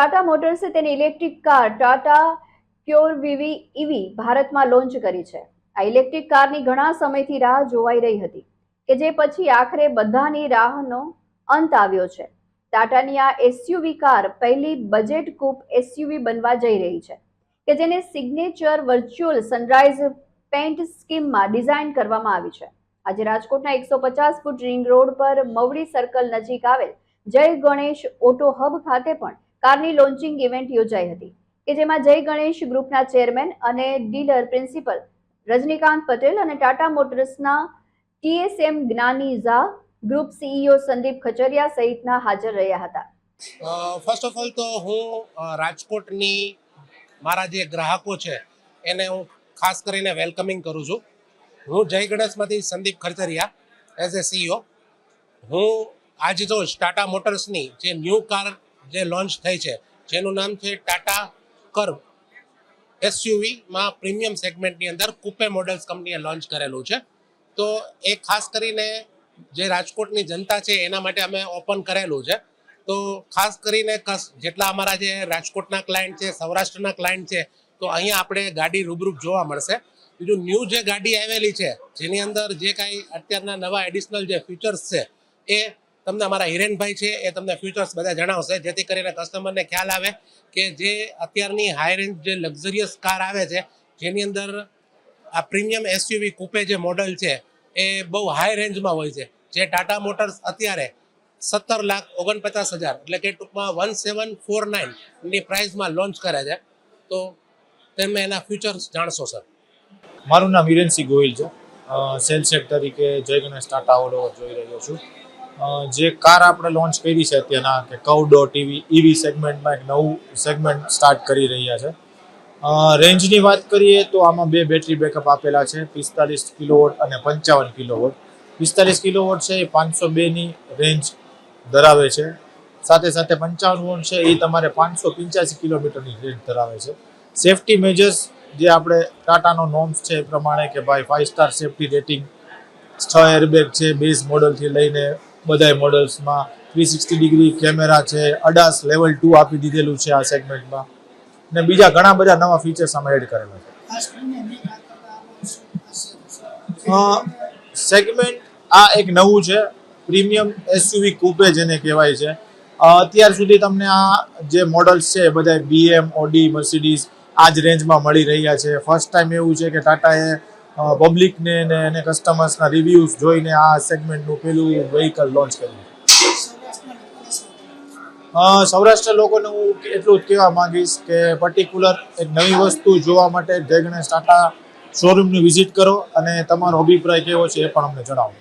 ટાટા મોટર્સે તેની electric car Tata Curvv EV ભારતમાં લોન્ચ કરી છે. આ ઇલેક્ટ્રિક કારની ઘણા સમયથી રાહ જોવાઈ રહી હતી કે જે પછી આખરે બધાની રાહનો અંત આવ્યો છે. ટાટાની આ એસયુવી કાર પહેલી બજેટ કૂપ એસયુવી બનવા જઈ રહી છે કે જેને સિગ્નેચર વર્ચ્યુઅલ સનરાઇઝ પેન્ટ સ્કીમમાં ડિઝાઇન કરવામાં આવી છે. આજે રાજકોટના એકસો પચાસ ફૂટ રિંગ રોડ પર મવડી સર્કલ નજીક આવેલ જય ગણેશ ઓટો હબ ખાતે પણ કારની લોન્ચિંગ ઇવેન્ટ યોજાઈ હતી, કે જેમાં જય ગણેશ ગ્રુપના ચેરમેન અને ડીલર પ્રિન્સિપલ રજનીકાંત પટેલ અને Tata મોટર્સના TSM Gyani Jha, group CEO Sandeep Khachariya સહિતના હાજર રહ્યા હતા. ફર્સ્ટ ઓફ ઓલ તો હું રાજકોટની મારા જે ગ્રાહકો છે, એને હું ખાસ કરીને વેલકમિંગ કરું છું. હું જય ગણેશમાંથી Sandeep Kharchariya as a CEO હું આજે જો ટાટા મોટર્સની જે ન્યૂ કાર જે લોન્ચ થઈ છે, જેનું નામ છે ટાટા કર્વ એસયુવીમાં પ્રીમિયમ સેગમેન્ટની અંદર કુપે મોડલ્સ કંપનીએ લોન્ચ કરેલું છે. તો એ ખાસ કરીને જે રાજકોટની જનતા છે, એના માટે અમે ઓપન કરેલું છે. તો ખાસ કરીને જેટલા અમારા જે રાજકોટના ક્લાયન્ટ છે, સૌરાષ્ટ્રના ક્લાયન્ટ છે, તો અહીંયા આપણે ગાડી રૂબરૂપ જોવા મળશે. બીજું ન્યૂ જે ગાડી આવેલી છે, જેની અંદર જે કાંઈ અત્યારના નવા એડિશનલ જે ફીચર્સ છે, એ તમને અમારા હિરેનભાઈ છે, એ તમને ફ્યુચર્સ બધા જણાવશે, જેથી કરીને કસ્ટમરને ખ્યાલ આવે કે જે અત્યારની હાઈ રેન્જ જે લક્ઝરિયસ કાર આવે છે, જેની અંદર આ પ્રીમિયમ એસયુવી કુપે જે મોડલ છે, એ બહુ હાઈ રેન્જમાં હોય છે. જે ટાટા મોટર્સ અત્યારે સત્તર લાખ ઓગણપચાસ હજાર એટલે કે ટૂંકમાં વન સેવન ફોર નાઇનની પ્રાઇસમાં લોન્ચ કરે છે. તો તમે એના ફ્યુચર્સ જાણશો સર મારું નામ હિરેનસિંહ ગોહિલ છે. સેલ્સ હેડ તરીકે જય ગણેશ ટાટા ઓલ જોઈ રહ્યો છું. જે કાર આપણે લોન્ચ કરી છે અત્યારના, કે કવ ડોટ ઇવી ઇવી સેગમેન્ટમાં એક નવું સેગમેન્ટ સ્ટાર્ટ કરી રહ્યા છે. રેન્જની વાત કરીએ તો આમાં બે બેટરી બેકઅપ આપેલા છે, પિસ્તાલીસ કિલોવોટ અને પંચાવન કિલોવોટ. પિસ્તાલીસ કિલોવોટ છે, એ પાંચસો બેની રેન્જ ધરાવે છે. સાથે સાથે પંચાવન વોટ છે, એ તમારે પાંચસો પંચ્યાસી કિલોમીટરની રેન્જ ધરાવે છે. સેફટી મેજર્સ જે આપણે ટાટાનો નોમ્સ છે એ પ્રમાણે કે ભાઈ ફાઇવ સ્ટાર સેફટી રેટિંગ છ એરબેગ છે બેઝ મોડલથી લઈને બધાય મોડલ્સમાં થ્રી સિક્સટી ડિગ્રી કેમેરા છે અડાસ લેવલ ટુ આપી દીધેલું છે આ સેગમેન્ટમાં ને બીજા ઘણા બધા નવા ફીચર્સ આમાં એડ કરેલા છે. સેગમેન્ટ આ એક નવું છે પ્રીમિયમ એસયુવી કૂપે જેને કહેવાય છે. અત્યાર સુધી તમને આ જે મોડલ્સ છે બધા બીએમ ઓડી મર્સિડીઝ આ જ રેન્જમાં મળી રહ્યા છે. ફર્સ્ટ ટાઈમ એવું છે કે ટાટાએ પબ્લિકને ને એને કસ્ટમર્સના રિવ્યૂઝ જોઈને આ સેગમેન્ટનું પેલું વેહિકલ લોન્ચ કર્યું. સૌરાષ્ટ્ર લોકોને હું એટલું જ કહેવા માંગીશ કે પર્ટિક્યુલર એક નવી વસ્તુ જોવા માટે જય ગણેશ ટાટા શોરૂમની વિઝિટ કરો અને તમારો અભિપ્રાય કેવો છે એ પણ અમને જણાવો.